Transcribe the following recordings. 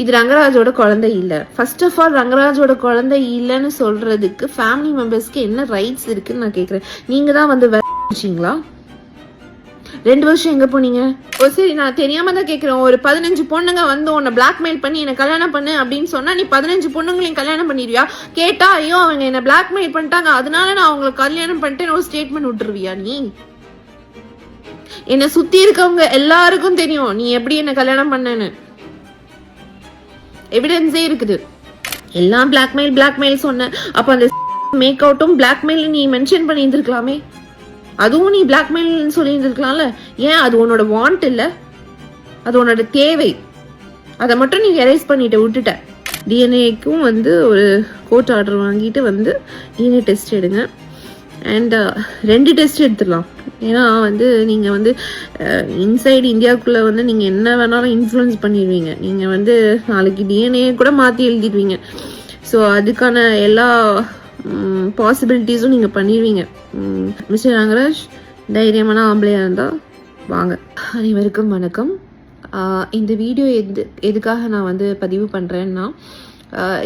இது ரங்கராஜோட குழந்தை இல்ல. ஃபர்ஸ்ட் ஆஃப் ஆல் ரங்கராஜோட குழந்தை இல்லைன்னு சொல்றதுக்கு ஃபேமிலி மெம்பர்ஸ்க்கு என்ன ரைட்ஸ் இருக்குன்னு நான் கேட்குறேன் நீங்க தான் வந்து வச்சிங்களா ரெண்டு வருஷம் எங்க போனீங்க? ஓ சரி நான் தெரியாம தான் கேக்குறேன். ஒரு பதினஞ்சு பொண்ணுங்க வந்து உன்னை பிளாக்மெயில் பண்ணி என்னை கல்யாணம் பண்ணு அப்படின்னு சொன்னா நீ பதினஞ்சு பொண்ணுங்களையும் கல்யாணம் பண்ணிடுவியா? கேட்டா ஐயோ அவங்க என்ன பிளாக்மெயில் பண்ணிட்டாங்க. அதனால நான் அவங்களுக்கு கல்யாணம் பண்ணிட்டேன் ஒரு ஸ்டேட்மெண்ட் விட்டுருவியா நீ? என்னை சுத்தி இருக்கவங்க எல்லாருக்கும் தெரியும். நீ எப்படி என்ன கல்யாணம் பண்ணேன்னு. எவிடன்ஸே இருக்குது. எல்லாம் பிளாக்மெயில் பிளாக்மெயில் சொன்ன. அப்ப அந்த மேக் அவுட்டும் பிளாக்மெயில் நீ மென்ஷன் பண்ணி இருந்திருக்கலாமே அதுவும் நீ பிளாக்மெயில் சொல்லி இருந்திருக்கலாம்ல ஏன்? அது உன்னோட வாண்ட் இல்ல. அது உன்னோட தேவை. அதை மட்டும் நீ எரேஸ் பண்ணிட்ட விட்டுட்ட. டிஎன்ஏக்கும் வந்து ஒரு கோர்ட் ஆர்டர் வாங்கிட்டு வந்து டிஎன்ஏ டெஸ்ட் எடுங்க. அண்ட் uh, ரெண்டு டெஸ்ட் எடுத்துடலாம். ஏன்னா வந்து நீங்கள் வந்து இன்சைடு இந்தியாவுக்குள்ளே வந்து நீங்கள் என்ன வேணாலும் இன்ஃப்ளூயன்ஸ் பண்ணிடுவீங்க. நீங்கள் வந்து நாளைக்கு டிஎன்ஏ கூட மாற்றி எழுதிடுவீங்க. ஸோ அதுக்கான எல்லா பாசிபிலிட்டிஸும் நீங்கள் பண்ணிடுவீங்க. மிஸ்டர் ரங்கராஜ் தைரியமான ஆம்பளையாக இருந்தால் வாங்க. அனைவருக்கும் வணக்கம். இந்த வீடியோ எது எதுக்காக நான் வந்து பதிவு பண்ணுறேன்னா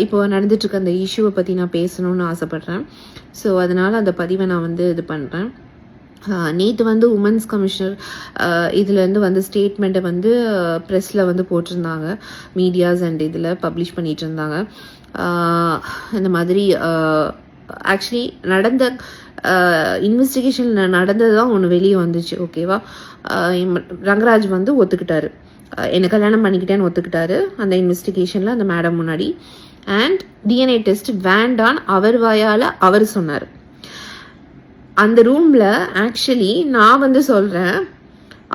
இப்போ நடந்துட்டுருக்க அந்த இஷ்யூவை பற்றி நான் பேசணும்னு ஆசைப்பட்றேன். ஸோ அதனால் அந்த பதிவை நான் வந்து இது பண்ணுறேன் நேற்று வந்து உமன்ஸ் கமிஷனர் இதுலேருந்து வந்து ஸ்டேட்மெண்ட்டை வந்து ப்ரெஸ்ஸில் வந்து போட்டிருந்தாங்க. மீடியாஸ் அண்ட் இதில் பப்ளிஷ் பண்ணிட்டு இருந்தாங்க இந்த மாதிரி ஆக்சுவலி நடந்த இன்வெஸ்டிகேஷனில் நடந்தது தான் ஒன்று வெளியே வந்துச்சு ஓகேவா ரங்கராஜ் வந்து ஒத்துக்கிட்டாரு. என்னை கல்யாணம் பண்ணிக்கிட்டேன்னு ஒத்துக்கிட்டாரு அந்த இன்வெஸ்டிகேஷனில் அந்த மேடம் முன்னாடி. அண்ட் டிஎன்ஏ டெஸ்ட் வேண்டான் அவர் வாயால் அவர் சொன்னார். அந்த ரூமில் ஆக்சுவலி நான் வந்து சொல்கிறேன்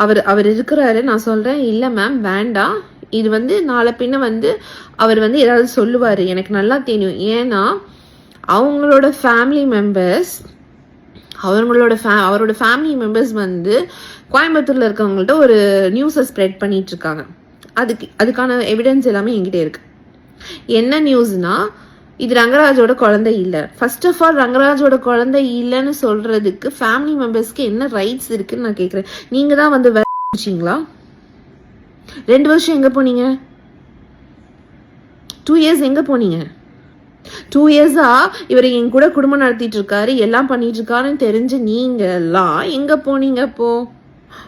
அவர் அவர் இருக்கிறாரு நான் சொல்கிறேன் இல்லை மேம் வேண்டாம். இது வந்து நாளை பின்ன வந்து அவர் வந்து ஏதாவது சொல்லுவார். எனக்கு நல்லா தெரியும். ஏன்னா அவங்களோட ஃபேமிலி மெம்பர்ஸ் அவங்களோட ஃபே அவரோட ஃபேமிலி மெம்பர்ஸ் வந்து கோயம்புத்தூரில் இருக்கவங்கள்ட்ட ஒரு நியூஸை ஸ்ப்ரெட் பண்ணிட்டு இருக்காங்க. அதுக்கு அதுக்கான எவிடன்ஸ் எல்லாமே என்கிட்ட இருக்கு. என்ன நியூஸ்னால் இது ரங்கராஜோட குழந்தை இல்லை. ஃபர்ஸ்ட் ஆஃப் ஆல் ரங்கராஜோட குழந்தை இல்லைன்னு சொல்றதுக்கு ஃபேமிலி மெம்பர்ஸ்க்கு என்ன ரைட்ஸ் இருக்குன்னு நான் கேட்குறேன் நீங்க தான் வந்து வச்சிங்களா ரெண்டு வருஷம் எங்க போனீங்க? டூ இயர்ஸ் எங்க போனீங்க? டூ இயர்ஸா இவர் என் கூட குடும்பம் நடத்திட்டு இருக்காரு எல்லாம் பண்ணிட்டு இருக்காருன்னு தெரிஞ்சு நீங்க எல்லாம் எங்க போனீங்க அப்போ?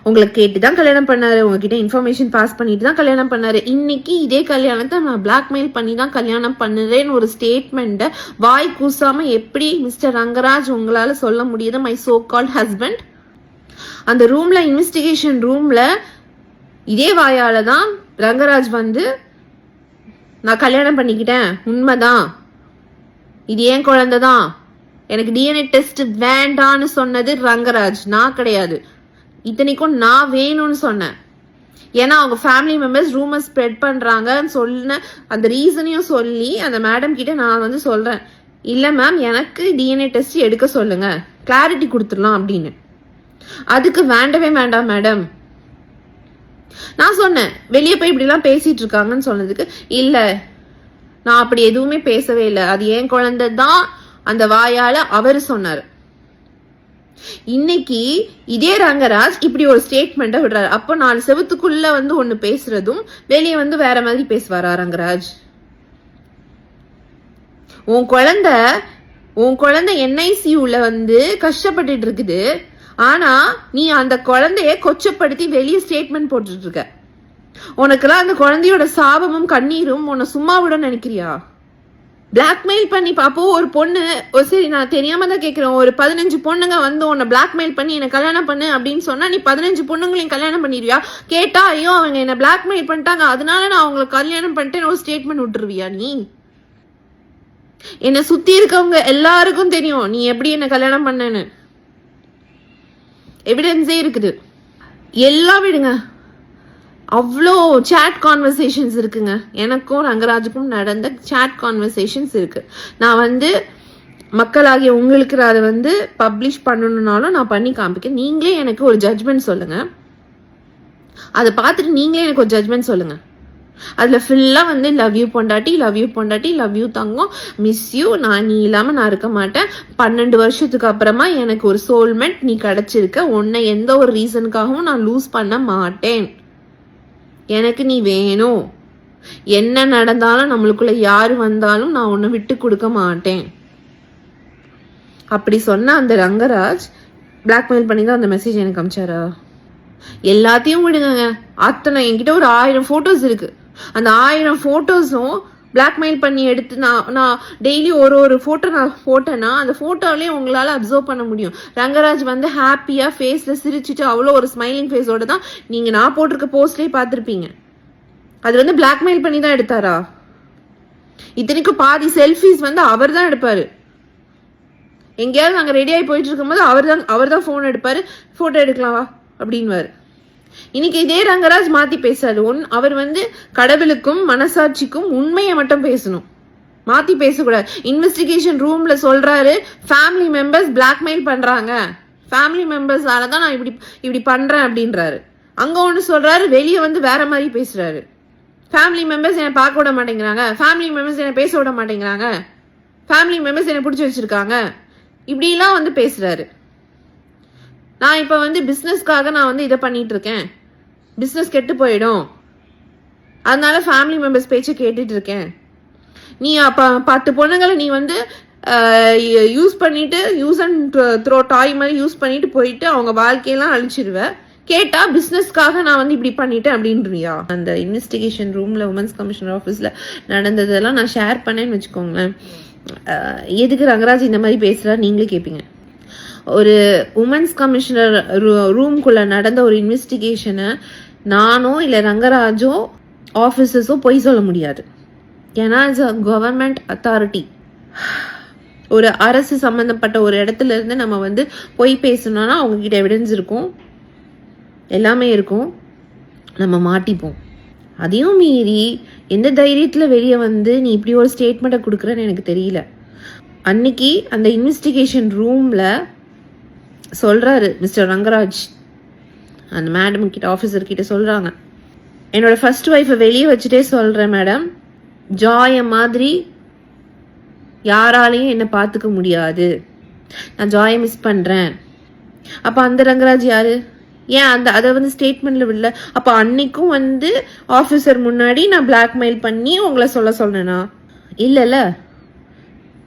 உங்களை கேட்டு தான் கல்யாணம் பண்ணாரு உங்ககிட்ட இன்ஃபர்மேஷன் பாஸ் பண்ணிட்டு தான் கல்யாணம் பண்ணாரு. இன்னைக்கு இதே கல்யாணத்தை நான் பிளாக்மெயில் பண்ணி தான் கல்யாணம் பண்ணுறேன்னு ஒரு ஸ்டேட்மெண்ட்டை வாய் கூசாம எப்படி மிஸ்டர் ரங்கராஜ் உங்களால சொல்ல முடியுது மை சோ கால் ஹஸ்பண்ட் அந்த ரூம்ல இன்வெஸ்டிகேஷன் ரூம்ல இதே வாயால தான் ரங்கராஜ் வந்து நான் கல்யாணம் பண்ணிக்கிட்டேன் உண்மைதான். இது ஏன் குழந்தை தான் எனக்கு டிஎன்ஏ டெஸ்ட் வேண்டான்னு சொன்னது ரங்கராஜ் நான் கிடையாது. இத்தனைக்கும் நான் வேணும்னு சொன்னேன். ஏன்னா அவங்க ஃபேமிலி மெம்பர்ஸ் ரூமர் ஸ்ப்ரெட் பண்ணுறாங்கன்னு சொன்ன அந்த ரீசனையும் சொல்லி அந்த மேடம் கிட்ட நான் வந்து சொல்கிறேன் இல்லை மேம் எனக்கு டிஎன்ஏ டெஸ்ட் எடுக்க சொல்லுங்க. கிளாரிட்டி கொடுத்துடலாம் அப்படின்னு. அதுக்கு வேண்டவே வேண்டாம் மேடம் நான் சொன்னேன் வெளியே போய் இப்படிலாம் பேசிட்டு இருக்காங்கன்னு சொன்னதுக்கு இல்லை நான் அப்படி எதுவுமே பேசவே இல்லை. அது என் குழந்தை தான் அந்த வாயால் அவர் சொன்னார். இன்னைக்கு இதே ரங்கராஜ் இப்படி ஒரு ஸ்டேட்மெண்ட்டை விடுறாரு. அப்போ நாலு செவத்துக்குள்ள வந்து ஒன்று பேசுறதும் வெளியே வந்து வேற மாதிரி பேசுவாரா ரங்கராஜ்? உன் குழந்தை உன் குழந்தை என்ஐசியூல வந்து கஷ்டப்பட்டுட்டு இருக்குது. ஆனா நீ அந்த குழந்தைய கொச்சப்படுத்தி வெளியே ஸ்டேட்மெண்ட் போட்டுட்டு இருக்க. உனக்கெல்லாம் அந்த குழந்தையோட சாபமும் கண்ணீரும் உன்னை சும்மா விட நினைக்கிறியா? பிளாக்மெயில் பண்ணி பார்ப்போம் ஒரு பொண்ணு ஒரு சரி நான் தெரியாம தான் கேட்கிறேன் ஒரு பதினஞ்சு பொண்ணுங்க வந்து உன்னை பிளாக்மெயில் பண்ணி என்ன கல்யாணம் பண்ணு அப்படின்னு சொன்னா நீ பதினஞ்சு பொண்ணுங்களையும் கல்யாணம் பண்ணிடுவியா? கேட்டா ஐயோ அவங்க என்ன பிளாக்மெயில் பண்ணிட்டாங்க. அதனால நான் அவங்களை கல்யாணம் பண்ணிட்டேன்னு ஒரு ஸ்டேட்மெண்ட் விட்டுருவியா நீ? என்னை சுத்தி இருக்கவங்க எல்லாருக்கும் தெரியும். நீ எப்படி என்ன கல்யாணம் பண்ணனு எவிடன்ஸே இருக்குது. எல்லாம் விடுங்க. அவ்வளோ சேட் கான்வர்சேஷன்ஸ் இருக்குங்க. எனக்கும் ரங்கராஜுக்கும் நடந்த சேட் கான்வர்சேஷன்ஸ் இருக்குது நான் வந்து மக்களாகிய உங்களுக்கு அதை வந்து பப்ளிஷ் பண்ணணுன்னாலும் நான் பண்ணி காமிக்க நீங்களே எனக்கு ஒரு ஜட்ஜ்மெண்ட் சொல்லுங்க. அதை பார்த்துட்டு நீங்களே எனக்கு ஒரு ஜட்ஜ்மெண்ட் சொல்லுங்க. அதில் ஃபுல்லாக வந்து லவ் யூ பொண்டாட்டி லவ் யூ பொண்டாட்டி லவ் யூ தங்கம் மிஸ் யூ நான் நீ இல்லாமல் நான் இருக்க மாட்டேன். பன்னெண்டு வருஷத்துக்கு அப்புறமா எனக்கு ஒரு சோல்மெண்ட் நீ கிடச்சிருக்க. உன்னை எந்த ஒரு ரீசனுக்காகவும் நான் லூஸ் பண்ண மாட்டேன். எனக்கு நீ வேணும் என்ன நடந்தாலும் நம்மளுக்குள்ள யாரு வந்தாலும் நான் ஒன்று விட்டு கொடுக்க மாட்டேன். அப்படி சொன்ன அந்த ரங்கராஜ் பிளாக்மெயில் பண்ணி தான் அந்த மெசேஜ் எனக்கு அமிச்சாரா? எல்லாத்தையும் விடுங்க. அத்தனை என்கிட்ட ஒரு ஆயிரம் ஃபோட்டோஸ் இருக்கு. அந்த ஆயிரம் ஃபோட்டோஸும் பிளாக்மெயில் பண்ணி எடுத்து நான் நான் டெய்லி ஒரு ஒரு ஃபோட்டோ நான் போட்டேன்னா அந்த ஃபோட்டோலேயே உங்களால் அப்சர்வ் பண்ண முடியும். ரங்கராஜ் வந்து ஹாப்பியாக ஃபேஸில் சிரிச்சிட்டு அவ்வளோ ஒரு ஸ்மைலிங் ஃபேஸோட தான் நீங்கள் நான் போட்டிருக்க போஸ்ட்லேயே பார்த்துருப்பீங்க. அது வந்து பிளாக்மெயில் பண்ணி தான் எடுத்தாரா? இத்தனைக்கும் பாதி செல்ஃபிஸ் வந்து அவர் தான் எடுப்பார். எங்கேயாவது நாங்கள் ரெடியாகி போயிட்டு இருக்கும்போது அவர் தான் அவர் தான் ஃபோன் எடுப்பார். ஃபோட்டோ எடுக்கலாம்? அப்படின்வாரு இன்னைக்கு இதே ரங்கராஜ் மாத்தி பேசாரு ஒன் அவர் வந்து கடவுளுக்கும் மனசாட்சிக்கும் உண்மையை மட்டும் பேசணும். மாத்தி பேசக்கூடாது. இன்வெஸ்டிகேஷன் ரூம்ல சொல்றாரு ஃபேமிலி மெம்பர்ஸ் பிளாக்மெயில் பண்றாங்க. ஃபேமிலி மெம்பர்ஸால தான் நான் இப்படி இப்படி பண்றேன் அப்படின்றாரு. அங்க ஒன்று சொல்றாரு வெளியே வந்து வேற மாதிரி பேசுறாரு. ஃபேமிலி மெம்பர்ஸ் என்னை பார்க்க விட மாட்டேங்கிறாங்க. ஃபேமிலி மெம்பர்ஸ் என்னை பேச விட மாட்டேங்கிறாங்க. ஃபேமிலி மெம்பர்ஸ் என்னை பிடிச்சி வச்சிருக்காங்க. இப்படிலாம் வந்து பேசுறாரு. நான் இப்போ வந்து பிஸ்னஸ்க்காக நான் வந்து இதை பண்ணிட்டு இருக்கேன் பிஸ்னஸ் கெட்டு போயிடும். அதனால ஃபேமிலி மெம்பர்ஸ் பேச்சை கேட்டுட்டு இருக்கேன் நீ அப்போ பத்து பொண்ணுங்களை நீ வந்து யூஸ் பண்ணிட்டு யூஸ் அண்ட் த்ரோ டாய் மாதிரி யூஸ் பண்ணிட்டு போயிட்டு அவங்க வாழ்க்கையெல்லாம் அழிச்சிருவ. கேட்டா பிஸ்னஸ்க்காக நான் வந்து இப்படி பண்ணிட்டேன் அப்படின்றியா? அந்த இன்வெஸ்டிகேஷன் ரூம்ல உமன்ஸ் கமிஷனர் ஆஃபீஸ்ல நடந்ததெல்லாம் நான் ஷேர் பண்ணேன்னு வச்சுக்கோங்களேன். எதுக்கு ரங்கராஜ் இந்த மாதிரி பேசுறா நீங்களே கேட்பீங்க ஒரு உமன்ஸ் கமிஷனர் ரூம்குள்ளே நடந்த ஒரு இன்வெஸ்டிகேஷனை நானோ இல்லை ரங்கராஜோ ஆஃபீஸஸோ பொய் சொல்ல முடியாது. ஏன்னா இட்ஸ் அ கவர்மெண்ட் அத்தாரிட்டி ஒரு அரசு சம்மந்தப்பட்ட ஒரு இடத்துல இருந்து நம்ம வந்து பொய் பேசணும்னா அவங்கக்கிட்ட எவிடன்ஸ் இருக்கும். எல்லாமே இருக்கும். நம்ம மாட்டிப்போம். அதையும் மீறி எந்த தைரியத்தில் வெளியே வந்து நீ இப்படி ஒரு ஸ்டேட்மெண்ட்டை கொடுக்குறேன்னு எனக்கு தெரியல. அன்னைக்கு அந்த இன்வெஸ்டிகேஷன் ரூமில் சொல்கிறாரு மிஸ்டர் ரங்கராஜ். அந்த மேடம் கிட்ட ஆஃபீஸர் கிட்ட சொல்கிறாங்க என்னோடய ஃபர்ஸ்ட் ஒய்ஃபை வெளியே வச்சுட்டே சொல்கிறேன் மேடம் ஜாயை மாதிரி யாராலையும் என்னை பார்த்துக்க முடியாது. நான் ஜாயை மிஸ் பண்ணுறேன் அப்போ அந்த ரங்கராஜ் யார்? ஏன் அந்த அதை வந்து ஸ்டேட்மெண்ட்டில் விடல? அப்போ அன்னைக்கும் வந்து ஆஃபீஸர் முன்னாடி நான் பிளாக்மெயில் பண்ணி உங்களை சொல்ல சொன்னேனா? இல்லைல்ல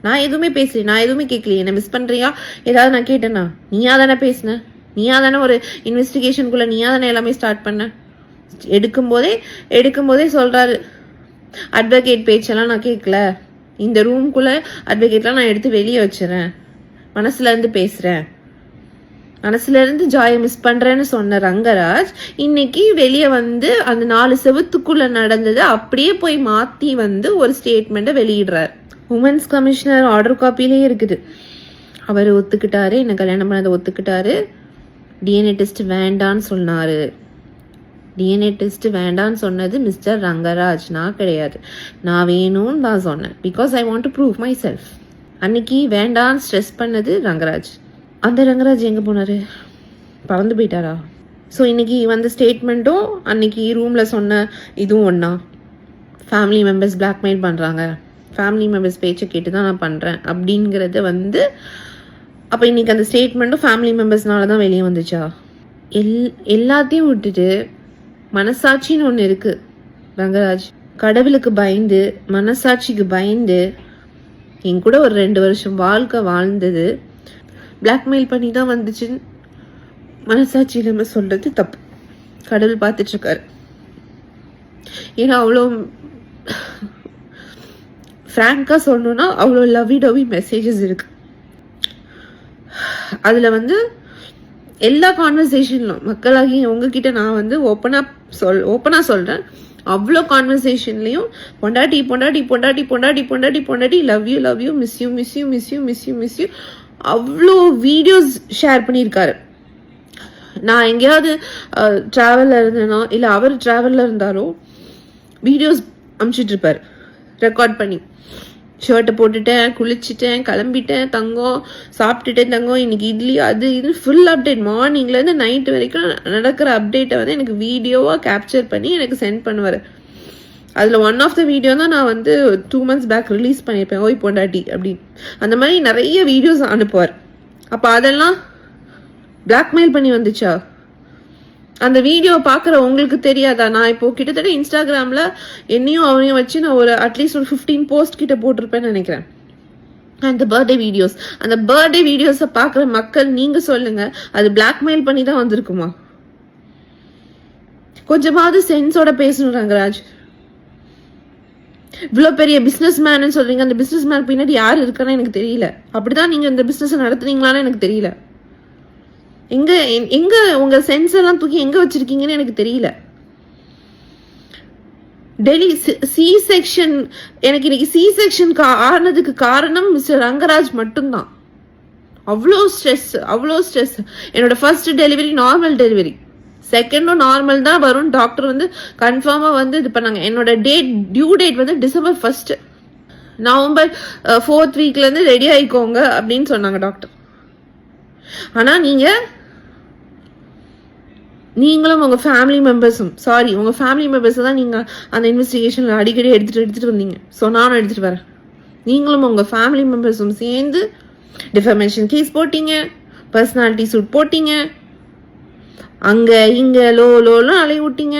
நான் எதுவுமே பேசல நான் எதுவுமே கேட்கலையே. என்ன மிஸ் பண்ணுறியா ஏதாவது நான் கேட்டேனா? நீயா தானே பேசின? நீயா தானே ஒரு இன்வெஸ்டிகேஷனுக்குள்ளே நீயா தானே எல்லாமே ஸ்டார்ட் பண்ண? எடுக்கும்போதே எடுக்கும்போதே சொல்கிறாரு அட்வொகேட் பேச்செல்லாம் நான் கேட்கல. இந்த ரூம்குள்ளே அட்வொகேட்லாம் நான் எடுத்து வெளியே வச்சுறேன். மனசுல இருந்து பேசுகிறேன் மனசுல இருந்து ஜாயை மிஸ் பண்றேன்னு சொன்ன ரங்கராஜ் இன்னைக்கு வெளியே வந்து அந்த நாலு செவத்துக்குள்ள நடந்ததை அப்படியே போய் மாத்தி வந்து ஒரு ஸ்டேட்மெண்ட்டை வெளியிடுறார். உமன்ஸ் கமிஷனர் ஆர்டர் காப்பிலே இருக்குது. அவர் ஒத்துக்கிட்டாரு என்னை கல்யாணம் பண்ணதை ஒத்துக்கிட்டாரு. டிஎன்ஏ டெஸ்ட் வேண்டான்னு சொன்னார். டிஎன்ஏ டெஸ்ட் வேண்டான்னு சொன்னது மிஸ்டர் ரங்கராஜ் நான் கிடையாது. நான் வேணும்னு தான் சொன்னேன். Because I want to prove myself அன்னைக்கு வேண்டான்னு ஸ்ட்ரெஸ் பண்ணது ரங்கராஜ். அந்த ரங்கராஜ் எங்கே போனார்? பறந்து போயிட்டாரா? ஸோ இன்னைக்கு வந்த ஸ்டேட்மெண்ட்டும் அன்னைக்கு ரூமில் சொன்ன இதுவும் ஒன்றா ஃபேமிலி மெம்பர்ஸ் பிளாக்மெயில் பண்ணுறாங்க ஃபேமிலி மெம்பர்ஸ் பேச்சை கேட்டு தான் நான் பண்ணுறேன் அப்படிங்கிறத வந்து அப்போ இன்னைக்கு அந்த ஸ்டேட்மெண்ட்டும் ஃபேமிலி மெம்பர்ஸ்னால தான் வெளியே வந்துச்சா? எல் எல்லாத்தையும் விட்டுட்டு மனசாட்சின்னு ஒன்று இருக்குது ரங்கராஜ். கடவுளுக்கு பயந்து மனசாட்சிக்கு பயந்து என் கூட ஒரு ரெண்டு வருஷம் வாழ்க்கை வாழ்ந்தது பிளாக்மெயில் பண்ணி தான் வந்துச்சுன்னு மனசாட்சி இல்லாமல் சொல்கிறது தப்பு. கடவுள் பார்த்துட்ருக்காரு ஏன்னா அவ்வளோ ஃப்ராங்காக சொல்லணும்னா அவ்வளோ லவ்வி டவி மெசேஜஸ் இருக்கு. அதில் வந்து எல்லா கான்வர்சேஷன்லும் மக்களாகி உங்ககிட்ட நான் வந்து ஓப்பனாக சொல் ஓப்பனாக சொல்கிறேன் அவ்வளோ கான்வர்சேஷன்லேயும் பொண்டாட்டி பொண்டாட்டி பொண்டாட்டி பொண்டாட்டி பொண்டாட்டி பொண்டாட்டி love you love you miss you miss you miss you miss you miss you அவ்வளோ வீடியோஸ் ஷேர் பண்ணியிருக்காரு. நான் எங்கேயாவது ட்ராவலில் இருந்தேனோ இல்லை அவர் ட்ராவலில் இருந்தாரோ வீடியோஸ் அமுச்சிட்டு இருப்பார். ரெக்கார்ட் பண்ணி. ஷர்ட்டை போட்டுட்டேன் குளிச்சுட்டேன் கிளம்பிட்டேன் தங்கம் சாப்பிட்டுட்டேன் தங்கம் இன்னைக்கு இட்லி அது இது ஃபுல் அப்டேட் மார்னிங்லேருந்து நைட்டு வரைக்கும் நடக்கிற அப்டேட்டை வந்து எனக்கு வீடியோவாக கேப்சர் பண்ணி எனக்கு சென்ட் பண்ணுவார். அதில் ஒன் ஆஃப் த வீடியோ தான் நான் வந்து டூ மந்த்ஸ் பேக் ரிலீஸ் பண்ணியிருப்பேன். ஓய் பொண்டாட்டி அப்படின்னு. அந்த மாதிரி நிறைய வீடியோஸ் அனுப்புவார். அப்போ அதெல்லாம் பிளாக்மெயில் பண்ணி வந்துச்சா? அந்த வீடியோ பார்க்குற உங்களுக்கு தெரியாதா? நான் இப்போ கிட்டத்தட்ட இன்ஸ்டாகிராமில் என்னையும் அவனையும் வச்சு நான் ஒரு அட்லீஸ்ட் ஒரு ஃபிஃப்டீன் போஸ்ட் கிட்ட போட்டிருப்பேன்னு நினைக்கிறேன். அந்த பர்த்டே வீடியோஸ் அந்த பர்த்டே வீடியோஸை பார்க்குற மக்கள் நீங்கள் சொல்லுங்கள் அது பிளாக்மெயில் பண்ணி தான் வந்திருக்குமா? கொஞ்சமாவது சென்ஸோட பேசணும் ரங்கராஜ். இவ்வளோ பெரிய பிஸ்னஸ் மேனு சொல்றீங்க. அந்த பிஸ்னஸ் மேன் பின்னாடி யார் இருக்கான்னு எனக்கு தெரியல. அப்படிதான் நீங்க இந்த பிஸ்னஸ் நடத்துனீங்களான்னு எனக்கு தெரியல. எங்க எ- எங்க உங்க சென்ஸ் எல்லாம் தூக்கி எங்க வச்சிருக்கீங்கன்னு எனக்கு தெரியல. டெல்லி சி செக்ஷன் எனக்கு இன்னைக்கு சி செக்ஷன் ஆனதுக்கு காரணம் மிஸ்டர் ரங்கராஜ் மட்டும்தான். அவ்வளோ ஸ்ட்ரெஸ் அவ்வளோ ஸ்ட்ரெஸ் என்னோட ஃபர்ஸ்ட் டெலிவரி நார்மல் டெலிவரி செகண்டும் நார்மல் தான் வரும். டாக்டர் வந்து கன்ஃபார்மாக வந்து இது பண்ணாங்க. என்னோட டேட் டியூ டேட் வந்து டிசம்பர் ஃபர்ஸ்ட் நவம்பர் ஃபோர்த் வீக்லேருந்து ரெடி ஆகிக்கோங்க அப்படின்னு சொன்னாங்க டாக்டர் ஆனால் நீங்கள் நீங்களும் உங்கள் ஃபேமிலி மெம்பர்ஸும் சாரி உங்கள் ஃபேமிலி மெம்பர்ஸை தான் நீங்கள் அந்த இன்வெஸ்டிகேஷனில் அடிக்கடி எடுத்துகிட்டு எடுத்துகிட்டு வந்தீங்க. ஸோ நானும் எடுத்துகிட்டு வரேன். நீங்களும் உங்கள் ஃபேமிலி மெம்பர்ஸும் சேர்ந்து டிஃபர்மேஷன் கேஸ் போட்டீங்க பர்சனாலிட்டி சூட் போட்டீங்க அங்கே இங்கே லோ லோலாம் அலைய விட்டீங்க.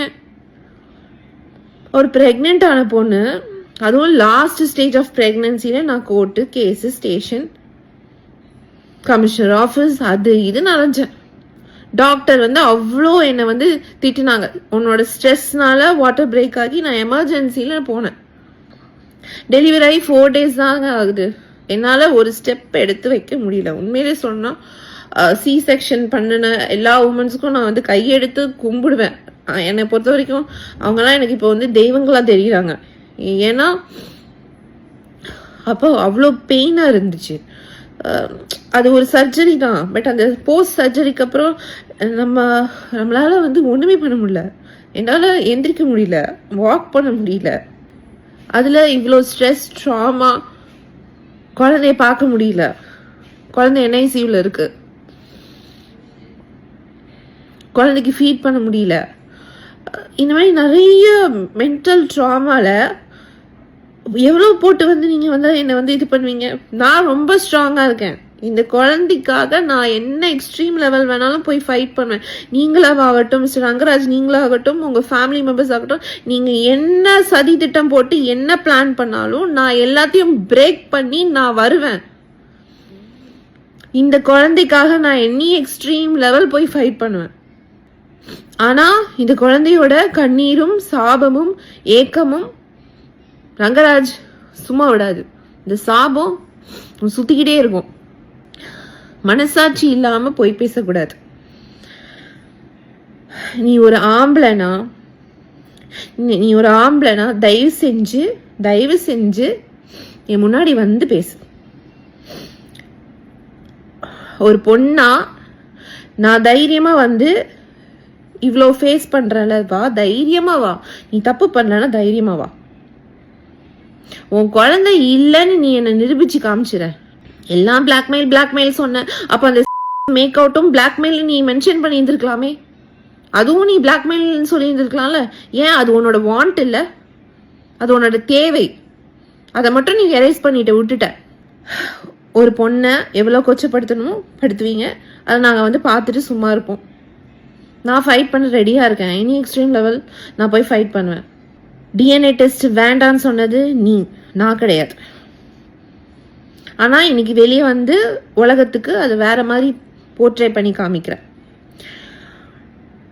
ஒரு ப்ரெக்னென்ட் ஆன பொண்ணு அதுவும் லாஸ்ட் ஸ்டேஜ் ஆஃப் ப்ரெக்னென்சியில் நான் court case station commissioner office அது இது அலைஞ்சேன். டாக்டர் வந்து அவ்வளோ என்னை வந்து திட்டினாங்க. உன்னோட ஸ்ட்ரெஸ்னால வாட்டர் பிரேக் ஆகி நான் எமர்ஜென்சியில் போனேன். டெலிவரி ஆகி ஃபோர் டேஸ் தாங்க ஆகுது. என்னால் ஒரு ஸ்டெப் எடுத்து வைக்க முடியல. உண்மையிலே சொன்னால் சி செக்ஷன் பண்ணின எல்லா உமன்ஸுக்கும் நான் வந்து கையெடுத்து கும்பிடுவேன். என்னை பொறுத்த வரைக்கும் அவங்கெல்லாம் எனக்கு இப்போ வந்து தெய்வங்களாக தெரியுறாங்க. ஏன்னா அப்போ அவ்வளோ பெயினாக இருந்துச்சு. அது ஒரு சர்ஜரி தான். பட் அந்த போஸ்ட் சர்ஜரிக்கு அப்புறம் நம்ம நம்மளால வந்து ஒன்றுமே பண்ண முடியல. என்னால் எந்திரிக்க முடியல. வாக் பண்ண முடியல. அதில் இவ்வளோ ஸ்ட்ரெஸ் ட்ராமா குழந்தைய பார்க்க முடியல. குழந்தை என்ஐசியூவில் இருக்கு? குழந்தைக்கு ஃபீட் பண்ண முடியல. இந்த மாதிரி நிறைய மென்டல் ட்ராமாவில் எவ்வளோ போட்டு வந்து நீங்கள் வந்து என்னை வந்து இது பண்ணுவீங்க? நான் ரொம்ப ஸ்ட்ராங்காக இருக்கேன். இந்த குழந்தைக்காக நான் என்ன எக்ஸ்ட்ரீம் லெவல் வேணாலும் போய் ஃபைட் பண்ணுவேன். நீங்களாகட்டும் மிஸ்டர் ரங்கராஜ் நீங்களாகட்டும் உங்கள் ஃபேமிலி மெம்பர்ஸ் ஆகட்டும் நீங்கள் என்ன சதி திட்டம் போட்டு என்ன பிளான் பண்ணாலும் நான் எல்லாத்தையும் பிரேக் பண்ணி நான் வருவேன். இந்த குழந்தைக்காக நான் எனி எக்ஸ்ட்ரீம் லெவல் போய் ஃபைட் பண்ணுவேன். ஆனால் இந்த குழந்தையோட கண்ணீரும் சாபமும் ஏக்கமும் ரங்கராஜ் சும்மா விடாது. இந்த சாபம் சுற்றிக்கிட்டே இருக்கும். மனசாட்சி இல்லாம போய் பேசக்கூடாது. நீ ஒரு ஆம்பளைனா நீ- நீ ஒரு ஆம்பளைனா தயவு செஞ்சு தயவு செஞ்சு என் முன்னாடி வந்து பேசு. ஒரு பொண்ணா நான் தைரியமா வந்து இவ்வளோ ஃபேஸ் பண்ணுறல வா தைரியமாக வா. நீ தப்பு பண்ணலன்னா தைரியமாக வா. உன் குழந்தை இல்லைன்னு நீ என்னை நிரூபிச்சு காமிச்சிட எல்லாம் பிளாக்மெயில் பிளாக்மெயில் சொன்ன. அப்போ அந்த மேக் அவுட்டும் பிளாக்மெயில் நீ மென்ஷன் பண்ணியிருந்துருக்கலாமே. அதுவும் நீ பிளாக்மெயில் சொல்லியிருந்துருக்கலாம்ல. ஏன்? அது உன்னோட வாண்ட் இல்லை. அது உன்னோட தேவை. அதை மட்டும் நீ எரேஸ் பண்ணிட்ட விட்டுட்ட. ஒரு பொண்ணை எவ்வளோ கொச்சப்படுத்தணுமோ படுத்துவீங்க. அதை நாங்கள் வந்து பார்த்துட்டு சும்மா இருப்போம். நான் ஃபைட் பண்ண ரெடியாக இருக்கேன். எனி எக்ஸ்ட்ரீம் லெவல் நான் போய் ஃபைட் பண்ணுவேன். டிஎன்ஏ டெஸ்ட் வேண்டான்னு சொன்னது நீ நான் கிடையாது. ஆனால் இன்னைக்கு வெளியே வந்து உலகத்துக்கு அது வேற மாதிரி போர்ட்ரே பண்ணி காமிக்கிறேன்.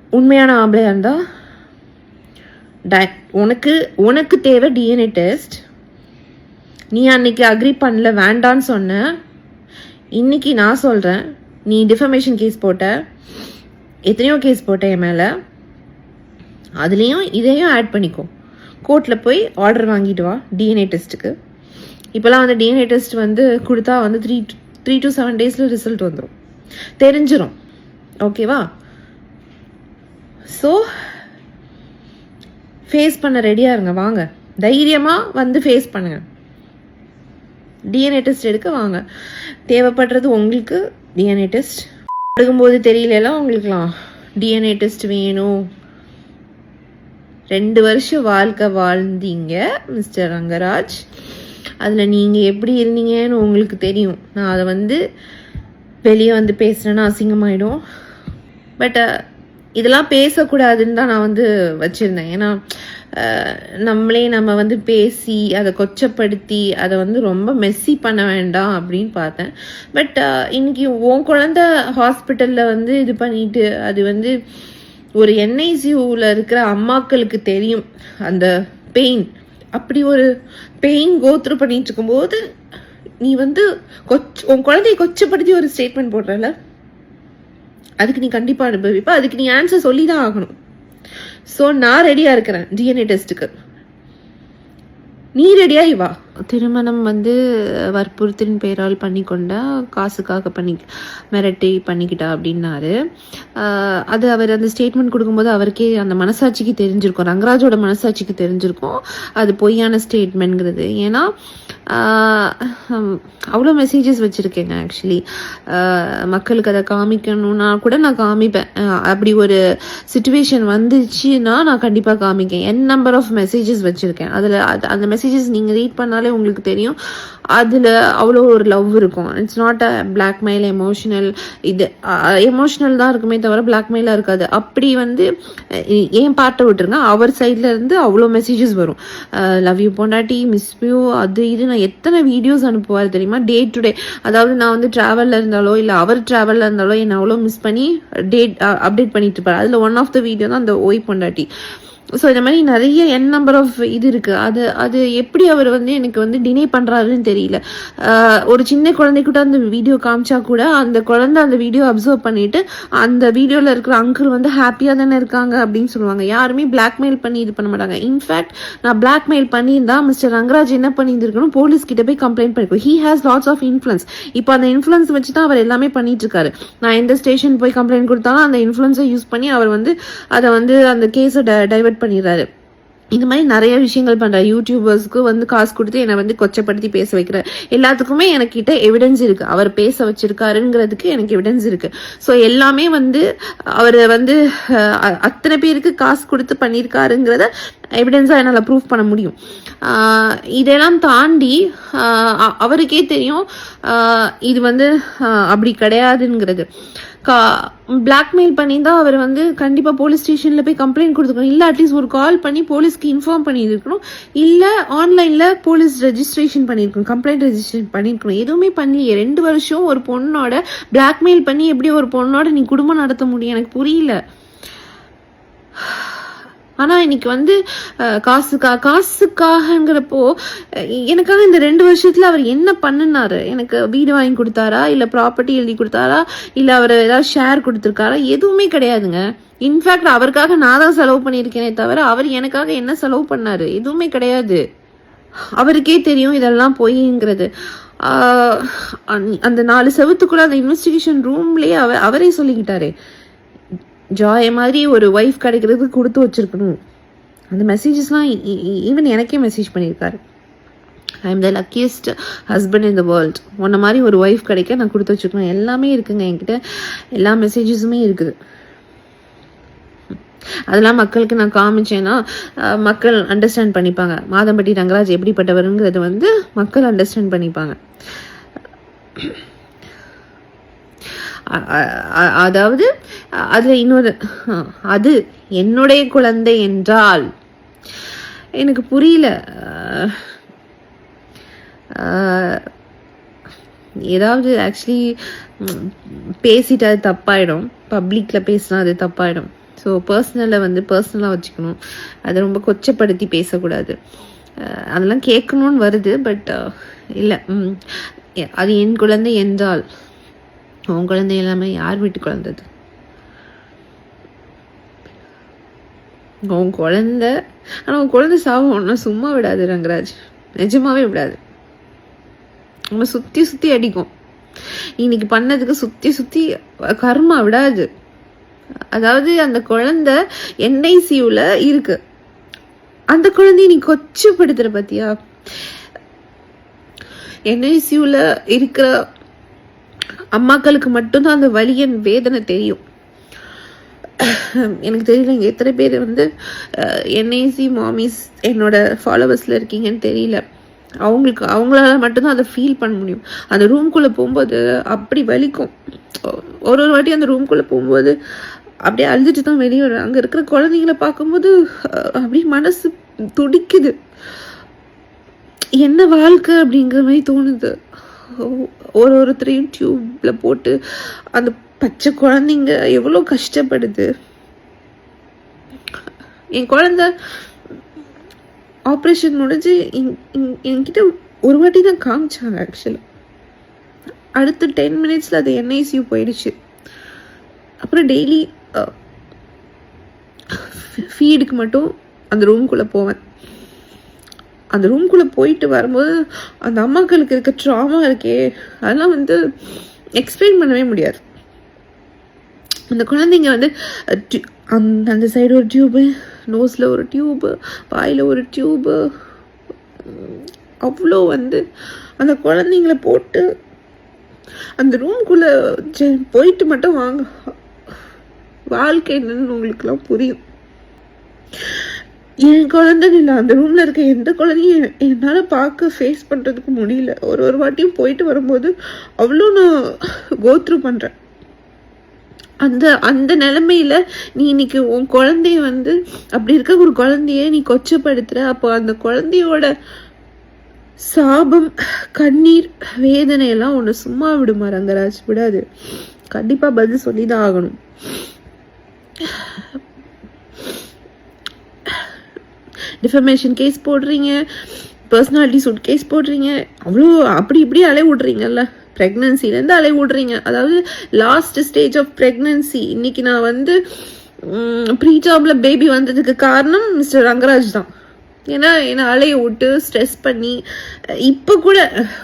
உண்மையான ஆம்பளையாக இருந்தால் டை- உனக்கு உனக்கு தேவை டிஎன்ஏ டெஸ்ட் நீ அன்னைக்கு அக்ரி பண்ணல வேண்டான்னு சொன்ன. இன்னைக்கு நான் சொல்கிறேன் நீ டிஃபமேஷன் கேஸ் போட்ட எத்தனையோ கேஸ் போட்ட என் மேலே. அதுலேயும் இதையும் ஆட் பண்ணிக்கோ. கோர்ட்டில் போய் ஆர்டர் வாங்கிட்டு வா டிஎன்ஏ டெஸ்ட்டுக்கு இப்போலாம் வந்து டிஎன்ஏ டெஸ்ட் வந்து கொடுத்தா வந்து த்ரீ த்ரீ டு செவன் டேஸில் ரிசல்ட் வந்துடும் தெரிஞ்சிடும் ஓகேவா ஸோ ஃபேஸ் பண்ண ரெடியாக இருங்க வாங்க. தைரியமாக வந்து ஃபேஸ் பண்ணுங்க. டிஎன்ஏ டெஸ்ட் எடுக்க வாங்க. தேவைப்படுறது உங்களுக்கு டிஎன்ஏ டெஸ்ட் எடுக்கும்போது தெரியலலாம் உங்களுக்குலாம் டிஎன்ஏ டெஸ்ட் வேணும். ரெண்டு வருஷம் வாழ்க்கை வாழ்ந்தீங்க மிஸ்டர் ரங்கராஜ். அதில் நீங்கள் எப்படி இருந்தீங்கன்னு உங்களுக்கு தெரியும். நான் அதை வந்து வெளியே வந்து பேசுகிறேன்னா அசிங்கமாயிடும். பட் இதெல்லாம் பேசக்கூடாதுன்னு தான் நான் வந்து வச்சுருந்தேன். ஏன்னா நம்மளே நம்ம வந்து பேசி அதை கொச்சப்படுத்தி அதை வந்து ரொம்ப மெஸ்ஸி பண்ண வேண்டாம் அப்படின்னு பார்த்தேன். பட் இன்னைக்கு உன் குழந்த ஹாஸ்பிட்டலில் வந்து இது பண்ணிட்டு அது வந்து ஒரு என்ஐசியூவில் இருக்கிற அம்மாக்களுக்கு தெரியும். அந்த பெயின் அப்படி ஒரு பெயின் கோத்ரூ பண்ணிட்டு இருக்கும்போது நீ வந்து கொச் உன் குழந்தைய கொச்சப்படுத்தி ஒரு ஸ்டேட்மெண்ட் போடுறல அதுக்கு நீ கண்டிப்பாக அனுபவிப்ப. அதுக்கு நீ ஆன்சர் சொல்லி தான் ஆகணும். ஸோ நான் ரெடியாக இருக்கிறேன் டிஎன்ஏ டெஸ்ட்டுக்கு நீ ரெடியாகி வா. திருமணம் வந்து வற்புறுத்தின் பெயரால் பண்ணிக்கொண்டா காசுக்காக பண்ணி மிரட்டி பண்ணிக்கிட்டா அப்படின்னாரு. அது அவர் அந்த ஸ்டேட்மெண்ட் கொடுக்கும்போது அவருக்கே அந்த மனசாட்சிக்கு தெரிஞ்சிருக்கும். ரங்கராஜோட மனசாட்சிக்கு தெரிஞ்சிருக்கும். அது பொய்யான ஸ்டேட்மெண்ட்ங்கிறது ஏன்னா அவ்வளோ மெசேஜஸ் வச்சுருக்கேங்க ஆக்சுவலி மக்களுக்கு அதை காமிக்கணும்னா கூட நான் காமிப்பேன். அப்படி ஒரு சுச்சுவேஷன் வந்துச்சுன்னா நான் கண்டிப்பாக காமிக்கேன். என் நம்பர் ஆஃப் மெசேஜஸ் வச்சுருக்கேன். அதில் அந்த மெசேஜஸ் நீங்கள் ரீட் பண்ணாலே உங்களுக்கு தெரியும். அதில் அவ்வளோ ஒரு லவ் இருக்கும். It's not a blackmail emotional இது எமோஷனல் தான் இருக்குமே தவிர பிளாக்மெயிலாக இருக்காது. அப்படி வந்து ஏன் பாட்டை விட்டுருங்க? அவர் சைடில் இருந்து அவ்வளோ மெசேஜஸ் வரும். லவ் யூ பொண்டாட்டி மிஸ் யூ அது இது. நான் எத்தனை வீடியோஸ் அனுப்புவார் தெரியுமா? டே டு டே அதாவது நான் வந்து ட்ராவலில் இருந்தாலோ இல்லை அவர் ட்ராவலில் இருந்தாலோ என்னை அவ்வளோ மிஸ் பண்ணி டேட் அப்டேட் பண்ணிட்டு இருப்பார். அதில் ஒன் ஆஃப் த வீடியோ தான் அந்த ஓய் பொண்டாட்டி. ஸோ இந்த மாதிரி நிறைய என் நம்பர் ஆஃப் இது இருக்குது அது அது எப்படி அவர் வந்து எனக்கு வந்து டினே பண்ணுறாருன்னு தெரியல. ஒரு சின்ன குழந்தைக்கூட அந்த வீடியோ காமிச்சா கூட அந்த குழந்தை அந்த வீடியோ அப்சர்வ் பண்ணிட்டு அந்த வீடியோவில் இருக்கிற அங்கிள் வந்து ஹாப்பியாக தானே இருக்காங்க அப்படின்னு சொல்லுவாங்க. யாருமே பிளாக்மெயில் பண்ணி இது பண்ண மாட்டாங்க. இன்ஃபேக்ட் நான் பிளாக்மெயில் பண்ணியிருந்தா மிஸ்டர் ரங்கராஜ் என்ன பண்ணியிருந்துருக்கணும்? போலீஸ் கிட்ட போய் கம்ப்ளைண்ட் பண்ணிருக்கோம் he has lots of influence இப்போ அந்த இன்ஃப்ளூன்ஸ் வச்சு தான் அவர் எல்லாமே பண்ணிட்டு இருக்காரு நான் எந்த ஸ்டேஷன் போய் கம்ப்ளைண்ட் கொடுத்தாலும் அந்த இன்ஃப்ளூன்ஸை யூஸ் பண்ணி அவர் வந்து அதை வந்து அந்த கேஸை டைவர்ட் பண்ணிடுறாரு. இந்த மாதிரி நிறைய விஷயங்கள் பண்ணுறாரு யூடியூபர்ஸ்க்கு வந்து காசு கொடுத்து என்னை வந்து கொச்சப்படுத்தி பேச வைக்கிறார். எல்லாத்துக்குமே எனக்கிட்ட எவிடன்ஸ் இருக்கு. அவர் பேச வச்சிருக்காருங்கிறதுக்கு எனக்கு எவிடன்ஸ் இருக்கு. ஸோ எல்லாமே வந்து அவர் வந்து அத்தனை பேருக்கு காசு கொடுத்து பண்ணியிருக்காருங்கிறத எவிடன்ஸாக என்னால் ப்ரூவ் பண்ண முடியும். இதெல்லாம் தாண்டி அ- அவருக்கே தெரியும் இது வந்து அப்படி கிடையாதுங்கிறது. கா பிளாக்மெயில் பண்ணி தான் அவர் வந்து கண்டிப்பாக போலீஸ் ஸ்டேஷனில் போய் கம்ப்ளைண்ட் கொடுத்துக்கணும். இல்லை அட்லீஸ்ட் ஒரு கால் பண்ணி போலீஸ்க்கு இன்ஃபார்ம் பண்ணியிருக்கணும். இல்லை ஆன்லைனில் போலீஸ் ரெஜிஸ்ட்ரேஷன் பண்ணியிருக்கணும் கம்ப்ளைண்ட் ரெஜிஸ்ட்ரேஷன் பண்ணியிருக்கணும். எதுவுமே பண்ணலையே. ரெண்டு வருஷம் ஒரு பொண்ணோட பிளாக்மெயில் பண்ணி எப்படி ஒரு பொண்ணோட நீ குடும்பம் நடத்த முடியும்? எனக்கு புரியல. ஆனால் இன்னைக்கு வந்து காசுக்கா காசுக்காகங்கிறப்போ எனக்காக இந்த ரெண்டு வருஷத்தில் அவர் என்ன பண்ணினாரு? எனக்கு வீடு வாங்கி கொடுத்தாரா? இல்லை ப்ராப்பர்ட்டி எழுதி கொடுத்தாரா? இல்லை அவர் ஏதாவது ஷேர் கொடுத்துருக்காரா? எதுவுமே கிடையாதுங்க. இன்ஃபேக்ட் அவருக்காக நான் தான் செலவு பண்ணியிருக்கேனே தவிர அவர் எனக்காக என்ன செலவு பண்ணார்? எதுவுமே கிடையாது. அவருக்கே தெரியும் இதெல்லாம் பொய்ங்கிறது. அந்த- நாலு செவத்துக்குள்ள அந்த இன்வெஸ்டிகேஷன் ரூம்லேயே அவ அவரே சொல்லிக்கிட்டாரு. ஜாய் மாதிரி ஒரு ஒய்ஃப் கிடைக்கிறதுக்கு கொடுத்து வச்சிருக்கணும். அந்த மெசேஜஸ்லாம் ஈவன் e- e- e- எனக்கே மெசேஜ் பண்ணியிருக்காரு. I am the luckiest husband in the world உன்ன மாதிரி ஒரு ஒய்ஃப் கிடைக்க நான் கொடுத்து வச்சுக்கணும் எல்லாமே இருக்குங்க என்கிட்ட. எல்லா மெசேஜஸுமே இருக்குது. அதெல்லாம் மக்களுக்கு நான் காமிச்சேன்னா மக்கள் அண்டர்ஸ்டாண்ட் பண்ணிப்பாங்க. மாதம்பட்டி ரங்கராஜ் எப்படிப்பட்டவருங்கிறது வந்து மக்கள் அண்டர்ஸ்டாண்ட் பண்ணிப்பாங்க. அ- அதாவது அதில் இன்னொரு அது என்னுடைய குழந்தை என்றால் எனக்கு புரியல. ஏதாவது ஆக்சுவலி பேசிட்டு அது தப்பாயிடும். பப்ளிக்கில் பேசினா அது தப்பாயிடும். ஸோ பர்சனலை வந்து பர்சனலாக வச்சுக்கணும். அதை ரொம்ப கொச்சப்படுத்தி பேசக்கூடாது. அதெல்லாம் கேட்கணும்னு வருது பட் இல்லை. அது என் குழந்தை என்றால் உன் குழந்தை எல்லாமே யார் வீட்டு குழந்தது உன் குழந்தை. ஆனால் உன் குழந்தை சாவு ஒன்றும் சும்மா விடாது ரங்கராஜ். நிஜமாவே விடாது. நம்ம சுற்றி சுற்றி அடிக்கும். இன்னைக்கு பண்ணதுக்கு சுற்றி சுற்றி கர்மா விடாது. அதாவது அந்த குழந்தை என்ஐசியூவில் இருக்கு. அந்த குழந்தைய நீ கொச்சப்படுத்துற பாத்தியா? என்ஐசியூவில் இருக்கிற அம்மாக்களுக்கு மட்டும்தான் அந்த வலியின் வேதனை தெரியும். எனக்கு தெரியல இங்கே எத்தனை பேர் வந்து என்ஐசி மாமிஸ் என்னோட ஃபாலோவர்ஸில் இருக்கீங்கன்னு தெரியல. அவங்களுக்கு அவங்களால மட்டும்தான் அதை ஃபீல் பண்ண முடியும். அந்த ரூம்குள்ளே போகும்போது அப்படி வலிக்கும். ஒரு ஒரு வாட்டி அந்த ரூம்குள்ளே போகும்போது அப்படியே அழுதுட்டு தான் வெளியே வரும் அங்கே இருக்கிற குழந்தைங்கள பார்க்கும்போது அப்படியே மனசு துடிக்குது. என்ன வாழ்க்கை அப்படிங்கிற மாதிரி தோணுது. ஒரு ஒருத்தரையும் டியூப்பில் போட்டு அந்த பச்சை குழந்தைங்க எவ்வளோ கஷ்டப்படுது. என் குழந்த ஆப்ரேஷன் முடிஞ்சு என்கிட்ட ஒரு வாட்டி தான் காமிச்சாங்க ஆக்சுவலாக அடுத்த டென் மினிட்ஸில் அது என்ஐசியூ போயிடுச்சு. அப்புறம் டெய்லி ஃபீடுக்கு மட்டும் அந்த ரூம்குள்ளே போவேன். அந்த ரூம்குள்ளே போயிட்டு வரும்போது அந்த அம்மாக்களுக்கு இருக்க ட்ராமா இருக்கே. அதெல்லாம் வந்து எக்ஸ்பிளைன் பண்ணவே முடியாது. அந்த குழந்தைங்க வந்து அந்த அந்த சைடு ஒரு டியூபு நோஸில் ஒரு டியூபு வாயில் ஒரு டியூபு அவ்வளோ வந்து அந்த குழந்தைங்கள போட்டு அந்த ரூம்குள்ளே போயிட்டு மட்டும் வாங்க. வாழ்க்கை என்னன்னு உங்களுக்குலாம் புரியும். என் குழந்தைன்னு இல்லை அந்த ரூமில் இருக்க எந்த குழந்தையும் என்னால் பார்க்க ஃபேஸ் பண்ணுறதுக்கு முடியல. ஒரு ஒரு வாட்டியும் போயிட்டு வரும்போது அவ்வளோ நான் கோத்ரூ பண்ணுறேன் அந்த அந்த நிலமையில நீ இன்னைக்கு உன் குழந்தைய வந்து அப்படி இருக்க ஒரு குழந்தைய நீ கொச்சப்படுத்துற. அப்போ அந்த குழந்தையோட சாபம் கண்ணீர் வேதனையெல்லாம் ஒன்று சும்மா விடுமா ரங்கராஜ்? விடாது. கண்டிப்பா பதில் சொல்லி தான் ஆகணும். டிஃபமேஷன் கேஸ் போடுறீங்க. பர்சனாலிட்டி சூட் கேஸ் போடுறீங்க. அவ்வளோ அப்படி இப்படி அலை விடுறீங்கல்ல ப்ரெக்னென்சிலேருந்து அலை விடுறீங்க அதாவது லாஸ்ட் ஸ்டேஜ் ஆஃப் ப்ரெக்னென்சி இன்னைக்கு நான் வந்து ப்ரீ பேபி வந்ததுக்கு காரணம் மிஸ்டர் ரங்கராஜ் தான். ஏன்னா என்னை அலைய விட்டு ஸ்ட்ரெஸ் பண்ணி இப்போ கூட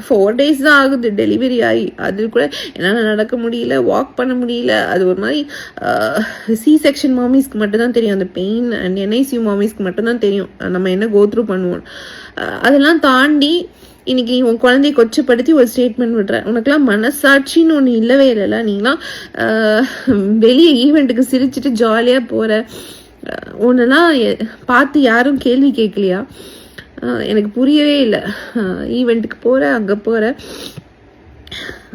ஃபோர் டேஸ் தான் ஆகுது டெலிவரி ஆகி. அது கூட என்னால் நடக்க முடியல வாக் பண்ண முடியல. அது ஒரு மாதிரி சி செக்ஷன் மாமிஸ்க்கு மட்டும்தான் தெரியும். அந்த பெயின் அண்ட் என்ஐசியூ மாமிஸ்க்கு மட்டும்தான் தெரியும். நம்ம என்ன கோத்ரூ பண்ணுவோம். அதெல்லாம் தாண்டி இன்னைக்கு உன் குழந்தைய கொச்சப்படுத்தி ஒரு ஸ்டேட்மெண்ட் விடுற உனக்கெல்லாம் மனசாட்சின்னு ஒன்று இல்லவே இல்லைல்ல நீங்களாம் வெளியே ஈவெண்ட்டுக்கு சிரிச்சிட்டு ஜாலியாக போகிற ஒன்றெல்லாம் பார்த்து யாரும் கேள்வி கேட்கலையா? எனக்கு புரியவே இல்லை. ஈவெண்ட்டுக்கு போகிற அங்கே போகிற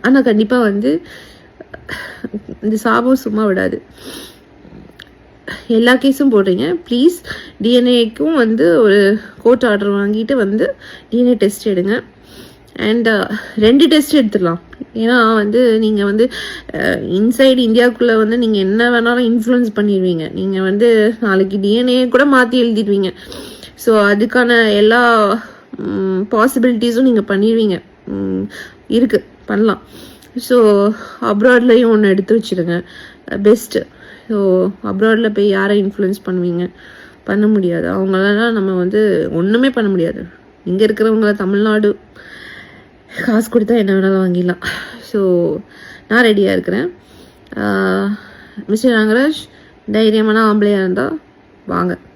ஆனால் கண்டிப்பாக வந்து இந்த சாபம் சும்மா விடாது. எல்லா கேஸும் போடுறீங்க ப்ளீஸ் டிஎன்ஏக்கும் வந்து ஒரு கோர்ட் ஆர்டர் வாங்கிட்டு வந்து டிஎன்ஏ டெஸ்ட் எடுங்க. அண்ட் uh, ரெண்டு டெஸ்ட் எடுத்துடலாம். ஏன்னா வந்து நீங்கள் வந்து uh, இன்சைடு இந்தியாவுக்குள்ளே வந்து நீங்கள் என்ன வேணாலும் இன்ஃப்ளூயன்ஸ் பண்ணிடுவீங்க. நீங்கள் வந்து நாளைக்கு டிஎன்ஏ கூட மாற்றி எழுதிடுவீங்க. ஸோ அதுக்கான எல்லா பாசிபிலிட்டிஸும் நீங்கள் பண்ணிடுவீங்க. இருக்குது பண்ணலாம். ஸோ அப்ராட்லேயும் ஒன்று எடுத்து வச்சுருங்க. பெஸ்ட்டு ஸோ அப்ராடில் போய் யாரை இன்ஃப்ளூயன்ஸ் பண்ணுவீங்க? பண்ண முடியாது. அவங்களெல்லாம் நம்ம வந்து ஒன்றுமே பண்ண முடியாது. இங்கே இருக்கிறவங்கள தமிழ்நாடு காசு கொடுத்தா என்ன வேணாலும் வாங்கிடலாம். ஸோ நான் ரெடியாக இருக்கிறேன். மிஸ்டர் நாகராஜ் தைரியமான ஆம்பளையாக இருந்தால் வாங்க.